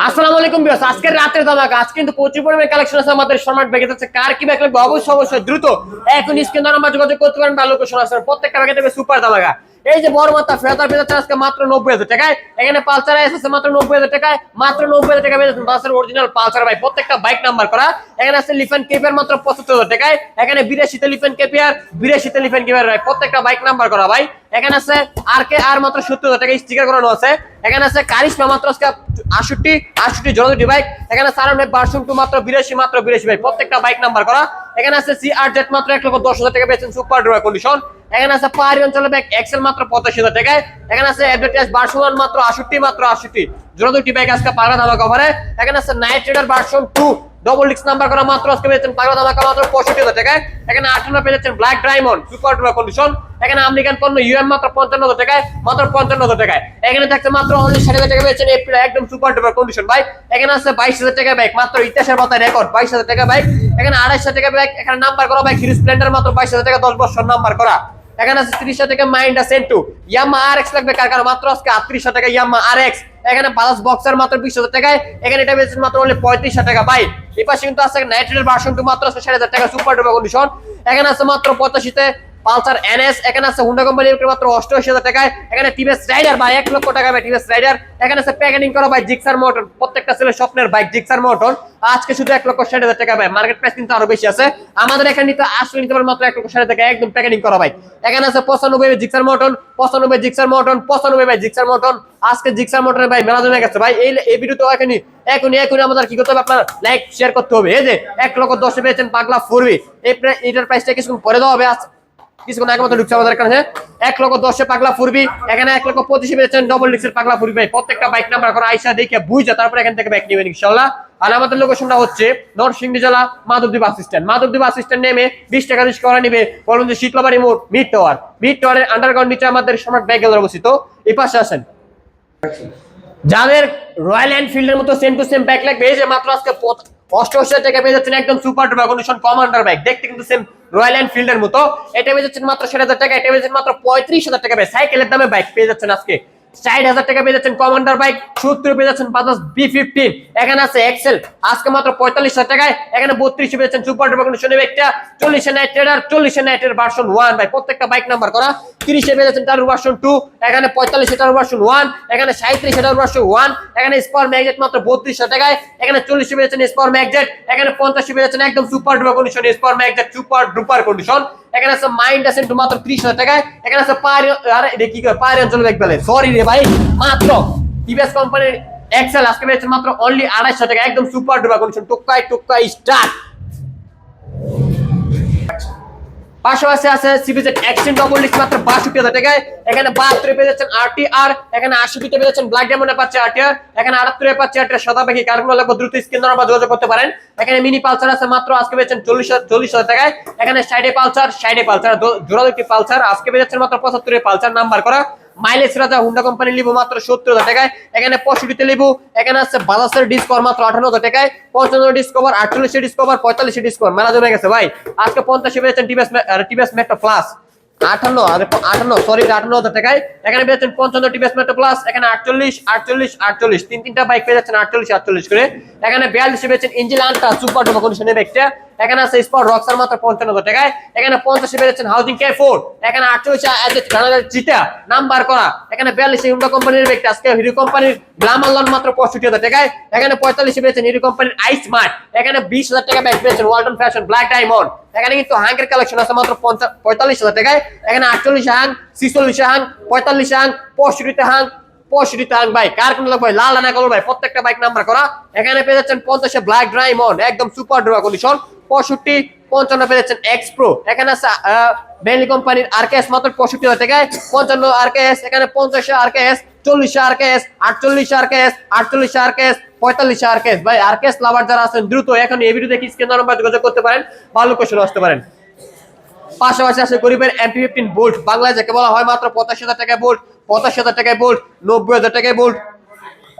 আসসালামু আলাইকুম বিয়াস আজকের রাতের দামাকা আজ কিন্তু প্রচুর পরিমাণে কালেকশন আছে আমাদের শর্মাট ব্যাগে। আছে কার কি ব্যাগ লাগবে? অবশ্যই অবশ্যই। দ্রুত এখন স্ক্রিন দ্বারা যোগাযোগ করতে পারেন বা লোকেশন আছে। প্রত্যেকটা ব্যাগে সুপার দামাকা এই যে বড় মাত্রা পেয়ে যাচ্ছে আজকে মাত্র নব্বই হাজার টাকায়। এখানে পালসার এসেছে মাত্র নব্বই হাজার টাকায়, মাত্র নব্বই হাজার টাকা পেয়ে যাচ্ছেন বাসের অরিজিনাল পালসার ভাই, প্রত্যেকটা বাইক নাম্বার করা। এখানে আছে লিফেন কেপিয়ার মাত্র পঁচাত্তর হাজার টাকায়। এখানে বিরাশিতে লিফেন কেপিয়ার বিরাশিতে লিফেন কেপিয়ার ভাই, প্রত্যেকটা বাইক নাম্বার করা ভাই। এখানে আছে আর কে আর মাত্র সত্তর হাজার টাকা স্টিকার করানো আছে। এখানে আছে কারিশমা মাত্র আজকে আটষট্টি আটষট্টি জনদুটি বাইক এখানে সারাউন্ড ভার্সন টু মাত্র বিরাশি মাত্র বিরাশি ভাই, প্রত্যেকটা বাইক নাম্বার করা। এখানে আছে সি আর জেড মাত্র এক লক্ষ দশ হাজার টাকা পেয়েছেন সুপার ড্রাইভার কন্ডিশন এখানে আছে পাহাড়ি অঞ্চলের ব্যাগ এক্সেল মাত্র পঁচাশি হাজার টাকায়। এখানে আছে অ্যাডভার্টাইজ ভার্সন মাত্র আটষট্টি মাত্র আটষট্টি জনদুটি বাইক আজকে পাগড়া ধামা কভারে এখানে আছে Knight Rider version two double ডিক্স নাম্বার করা মাত্র আজকে পেয়েছেন পাগড়া ধামাকা মাত্র পঁয়ষট্টি হাজার টাকায়। এখানে আঠান্ন পেয়েছেন black diamond super driver condition এখানে আমেরিকান পণ্য ইউএম মাত্র পঞ্চান্ন হাজার টাকায়, মাত্র পঞ্চান্ন হাজার টাকায়। এখানে থাকছে মাত্র অনলি ষাট হাজার টাকা পেয়েছেন এপ্রিল একদম সুপার ডুপার কন্ডিশন বাইক এখানে আছে বাইশ হাজার টাকা বাইক মাত্র ইতিহাসের পাতায় রেকর্ড বাইশ হাজার টাকা বাইক এখানে আড়াইশ হাজার টাকা বাইক এখানে নাম্বার করা বাইক হিরো স্প্লেন্ডার মাত্র বাইশ হাজার টাকা দশ বছর নাম্বার করা। এখানে আছে তিরিশ হাজার টাকা মাইন্ড আছে টু ইয়ামা আর এক্স লাগবে কার কারণ মাত্র আজকে আটত্রিশ হাজার টাকা ইয়ামা আর এক্স এখানে বালাস বক্সার মাত্র বিশ হাজার টাকায়। এখানে এটা পেয়েছেন মাত্র হলে পঁয়ত্রিশ টাকা। বাই এই পাশে কিন্তু আছে নাইট্রেটের ভার্সন টু মাত্র ষাট হাজার টাকা সুপার ডুপার কন্ডিশন এখানে আছে মাত্র পঁচাশিতে পালসার এনএস, এখানে আছে হুন্ডা কোম্পানির মাত্র অষ্টআশি হাজার টাকায়। এখানে টিভিএস রাইডার ভাই, এক লক্ষ টাকা ভাই টিভিএস রাইডার এখানে আছে প্যাকেটিং করা, ভাই জিক্সার মোটর প্রত্যেকটা ছেলে স্বপ্নের বাইক জিক্সার মোটর আজকে শুধু এক লক্ষ ষাট হাজার টাকা, ভাই। মার্কেট প্রাইস কিন্তু আরও বেশি আছে। আমাদের এখানে নিতে, আসলে নিতে পারেন মাত্র এক লক্ষ ষাট টাকা, একদম প্যাকেটিং করা, ভাই। এখানে আছে পঁচানব্বই জিক্সার মোটন পঁচানব্বই জিক্সার মোটন পঁচানব্বই ভাই জিক্সার মোটন আজকে জিক্সার মোটরের ভাই, মেলা জমে গেছে, ভাই। এই ভিডিও তো এখনই এখনই এখনই আমাদের কি করতে হবে? আপনার লাইক শেয়ার করতে হবে। এই যে, এক লক্ষ দশে পেয়েছেন পাগলা ফুরবি। এই এটার প্রাইসটা কিছুক্ষণ পরে দেওয়া হবে। কিছুক্ষণ আগে মতো ঢুকছে আমাদের কাছে। এক লক্ষ দশে পাগলা ফুরবি, এখানে এক লক্ষ পঁচিশে পেয়েছেন ডবল ডিক্সের পাগলা ফুরবি ভাই। প্রত্যেকটা বাইক নাম্বার করে আইসা দেখে বুঝে তারপরে এখান থেকে বাইক নেবেন ইনশাল্লাহ আর আমাদের লোকেশনটা হচ্ছে নরসিংদী জেলা Madhabdwip bus stand Madhabdwip bus stand নেমে বিশ টাকা রিস্ক করা নিবে। বলুন যে শীতলাবাড়ি মোড় মিড টাওয়ার মিড টাওয়ারের আন্ডারগ্রাউন্ড নিচে আমাদের সম্রাট ব্যাগ অবস্থিত। এই পাশে আসেন। যাদের রয়্যাল এনফিল্ডের মতো সেম টু সেম বাইক লাগবে, এই যে মাত্র আজকে অষ্টআশি টাকা পেয়ে যাচ্ছেন একদম super duper condition commander bike দেখতে কিন্তু সেম রয়্যাল এনফিল্ডের মতো। এটা পেয়ে যাচ্ছেন মাত্র ষাট হাজার টাকা, এটা পেয়ে যাচ্ছেন মাত্র পঁয়ত্রিশ হাজার টাকা। সাইকেলের দামে বাইক পেয়ে যাচ্ছেন আজকে। হাজার পঁয়তাল্লিশ হাজার এখানে বত্রিশে নাইট ভার্সন ওয়ান প্রত্যেকটা বাইক নাম্বার করা। তিরিশে ভার্সন টু এখানে পঁয়তাল্লিশে টারু ভার্সন ওয়ান এখানে সাঁত্রিশে টারু ভার্সন ওয়ান এখানে স্পার ম্যাগজেট মাত্র বত্রিশ টাকায়। এখানে চল্লিশে পেয়ে যাচ্ছেন স্পার এখানে পঞ্চাশে পেয়ে যাচ্ছেন একদম super duper condition super duper condition এখানে আছে মাইন্ড আছে মাত্র ত্রিশ হাজার টাকায়। এখানে আছে পাহাড়ি আরে, এটা কি করে পাহাড়ি অঞ্চলে ব্যাগ পেলে সরি রে ভাই, মাত্র। টিভিএস কোম্পানির এক্সেল আজকে পেয়েছেন মাত্র অনলি আড়াইশো টাকা, একদম সুপার ডুবা কন্ডিশন টোকাই টোকাই স্টার্ট পাশাপাশি আছে মাত্র বাষট্টি এখানে বাহাত্তরে পেয়ে যাচ্ছেন আরটি আর এখানে পেয়ে যাচ্ছেন ব্ল্যাক পাচ্ছে আরটিআর এখানে আটাত্তরে পাচ্ছে আরটিআর সাদা পাখি। দ্রুত স্ক্রিন দ্বারা যোগাযোগ করতে পারেন। এখানে মিনি পালসার আছে মাত্র, আজকে পেয়েছেন চল্লিশ চল্লিশ হাজার টাকায়। এখানে সাইডে পালসার সাইডে পালসার জোড়া দুটি পালসার। আজকে পেয়ে যাচ্ছেন মাত্র পঁচাত্তরে পালসার, নাম্বার করা। মাইলেজ রাজা হুন্ডা কোম্পানির লিবু মাত্র সত্তর হাজার টাকায়। এখানে পঁয়ষট্টিতে লিবু এখানে আছে বাজাসের ডিসকভার মাত্র আঠারো হাজার টাকায়। পঞ্চান্ন ডিসকভার আটচল্লিশে ডিসকভার পঁয়তাল্লিশে ডিসকভার মেলা জমে গেছে ভাই। আজকে পঞ্চাশে পেয়েছেন TVS TVS Metro plus sorry আটান্ন হাজার এখানে এখানে আটচল্লিশ আটচল্লিশ আটচল্লিশ। তিন তিনটা বাইক পেয়ে আটচল্লিশ আটচল্লিশ করে। এখানে বিয়াল্লিশে সুপার এখানে মাত্র পঞ্চান্ন এখানে হাউজিং কে এখানে আটচল্লিশে করা। এখানে কোম্পানির আজকে মাত্র এখানে হিরো কোম্পানির আইস এখানে বিশ হাজার টাকা ব্যাগ পেয়েছেন ফ্যাশন ব্ল্যাক ডায়মন্ড এখানে কিন্তু হাঙ্গের কালেকশন আছে মাত্র পঞ্চা- পঁয়তাল্লিশ হাজার টাকায়। এখানে আটচল্লিশ হাং, ছিচল্লিশ হাং, পঁয়তাল্লিশ হাং পঁয়ষট্টিতে হাং পঁয়ষট্টি হাং। বাইক কার কোন ভাই? লাল আনা কালো ভাই, প্রত্যেকটা বাইক নাম্বার করা। এখানে পেয়ে যাচ্ছেন পঞ্চাশে ব্ল্যাক ডায়মন্ড একদম সুপার ড্রা কন্ডিশন পঁয়ষট্টি, পঞ্চান্ন পেয়ে যাচ্ছেন এক্স প্রো এখানে আছে বেলি কোম্পানির আরকেএস মাত্র পঁয়ষট্টি হাজার টাকায়। পঞ্চান্ন আরকেএস এখানে পঞ্চাশে আরকেএস চল্লিশে আরকেএস আটচল্লিশ আর কেস পঁয়তাল্লিশ আর কেস ভাই আরকেএস লাভার যারা আছেন, দ্রুত এখন এই ভিডিও দেখে স্ক্রিন নাম্বার যোগাযোগ করতে পারেন, ভালো কোশ্চেন আসতে পারেন। পাশাপাশি আছে গরিবের এমপি ফিফটিন বোল্ট বাংলায় যাকে বলা হয় মাত্র পঁচাশি হাজার টাকায় বোল্ট পঁচাশি হাজার টাকায় বোল্ট নব্বই হাজার টাকায় বোল্ট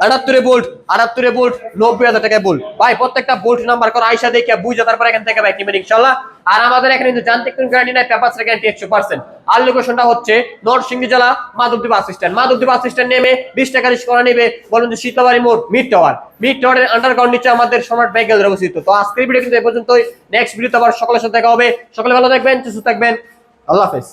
আটাত্তরে বোল্ট আটাত্তরে বোল্ট, নব্বই হাজার টাকায় বোল্ট। ভাই, প্রত্যেকটা বোল্ট নাম্বার করে, আইসা দেখে বুঝে, তারপর এখান থেকে ভাই কিনবেন ইনশাল্লাহ। আর আমাদের এখানে কিন্তু যান্ত্রিক কোনো গ্যারান্টি নাই পেপার গ্যারান্টি একশো পার্সেন্ট আর লোকেশনটা হচ্ছে নরসিংহী জেলা Madhabdi bus stand Madhabdi bus stand নেমে বিশ টাকা রিস্ক করে নেবে, বলুন যে শীতলাবাড়ি মোড় মিড টাওয়ার মিড টাওয়ারের আন্ডারগ্রাউন্ড নিচে আমাদের সম্রাট ব্যাগেল অবস্থিত। তো আজকের ভিডিও কিন্তু এ পর্যন্তই। নেক্সট ভিডিওতে আবার সকলের সাথে দেখা হবে। সকলে ভালো থাকবেন, সুস্থ থাকবেন। আল্লাহ হাফেজ।